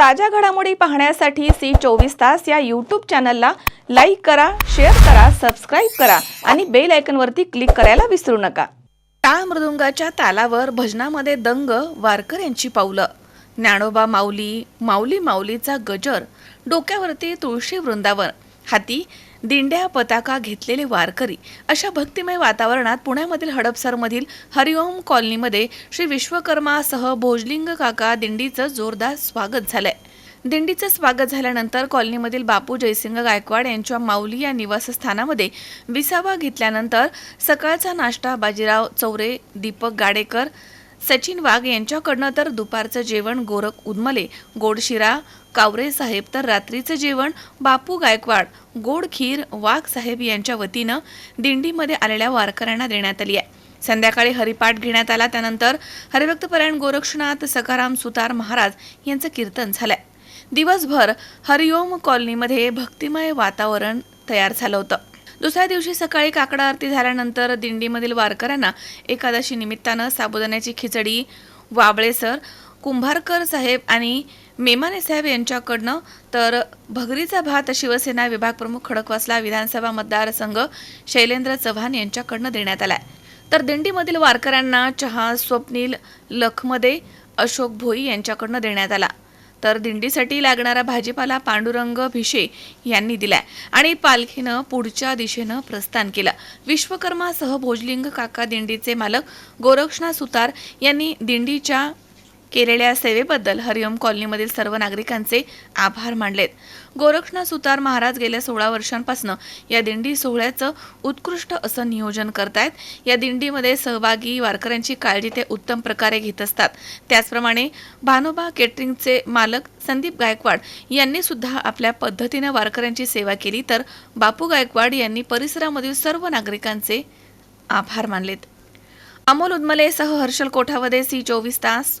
ताज्या घडामोडी पाहण्यासाठी सी चोवीस तास या यूट्यूब चॅनलला लाईक करा शेअर करा सबस्क्राईब करा आणि बेल आयकनवरती क्लिक करायला विसरू नका. टाळ मृदुंगाच्या तालावर भजनामध्ये दंग वारकऱ्यांची पावलं. ज्ञानोबा माऊली माऊली माऊलीचा गजर डोक्यावरती तुळशी वृंदावन. हाती दिंड्या पताका घेतलेले वारकरी अशा भक्तिमय वातावरणात पुण्यामधील हडपसरमधील हरिओम कॉलनीमध्ये श्री विश्वकर्मासह भोजलिंग काका दिंडीचं जोरदार स्वागत झालंय. दिंडीचं स्वागत झाल्यानंतर कॉलनीमधील बापू जयसिंग गायकवाड यांच्या माऊली या निवासस्थानामध्ये विसावा घेतल्यानंतर सकाळचा नाश्ता बाजीराव चौरे दीपक गाडेकर सचिन वाघ यांच्याकडनं तर दुपारचं जेवण गोरख उदमले गोडशिरा कावरे साहेब तर रात्रीचं जेवण बापू गायकवाड गोड खीर वाघ साहेब यांच्या वतीनं दिंडीमध्ये आलेल्या वारकऱ्यांना देण्यात आली आहे. संध्याकाळी हरिपाठ घेण्यात आला त्यानंतर हरिभक्तपरायण गोरक्षनाथ सखाराम सुतार महाराज यांचं कीर्तन झालंय. दिवसभर हरिओम कॉलनीमध्ये भक्तिमय वातावरण तयार झालं होतं. दुसऱ्या दिवशी सकाळी काकडा आरती झाल्यानंतर दिंडीमधील वारकऱ्यांना एकादशी निमित्तानं साबुदाण्याची खिचडी वाबळेसर कुंभारकर साहेब आणि मेमाने साहेब यांच्याकडनं तर भगरीचा भात शिवसेना विभाग प्रमुख खडकवासला विधानसभा मतदारसंघ शैलेंद्र चव्हाण यांच्याकडनं देण्यात आलाय. तर दिंडीमधील वारकऱ्यांना चहा स्वप्नील लखमध्ये अशोक भोई यांच्याकडनं देण्यात आला. तर दिंडीसाठी लागणारा भाजीपाला पांडुरंग भिशे यांनी दिलाय. आणि पालखीनं पुढच्या दिशेनं प्रस्थान केलं. विश्वकर्मासह भोजलिंग काका दिंडीचे मालक गोरक्षनाथ सुतार यांनी दिंडीच्या केलेल्या सेवेबद्दल हरिओम कॉलनीमधील सर्व नागरिकांचे आभार मानलेत. गोरक्षनाथ सुतार महाराज गेल्या सोळा वर्षांपासून या दिंडी सोहळ्याचं उत्कृष्ट असं नियोजन करतायत. या दिंडीमध्ये सहभागी वारकऱ्यांची काळजी ते उत्तम प्रकारे घेत असतात. त्याचप्रमाणे भानोबा केटरिंगचे मालक संदीप गायकवाड यांनी सुद्धा आपल्या पद्धतीनं वारकऱ्यांची सेवा केली तर बापू गायकवाड यांनी परिसरामधील सर्व नागरिकांचे आभार मानलेत. अमोल उदमलेसह हर्षल कोठावदे सी चोवीस तास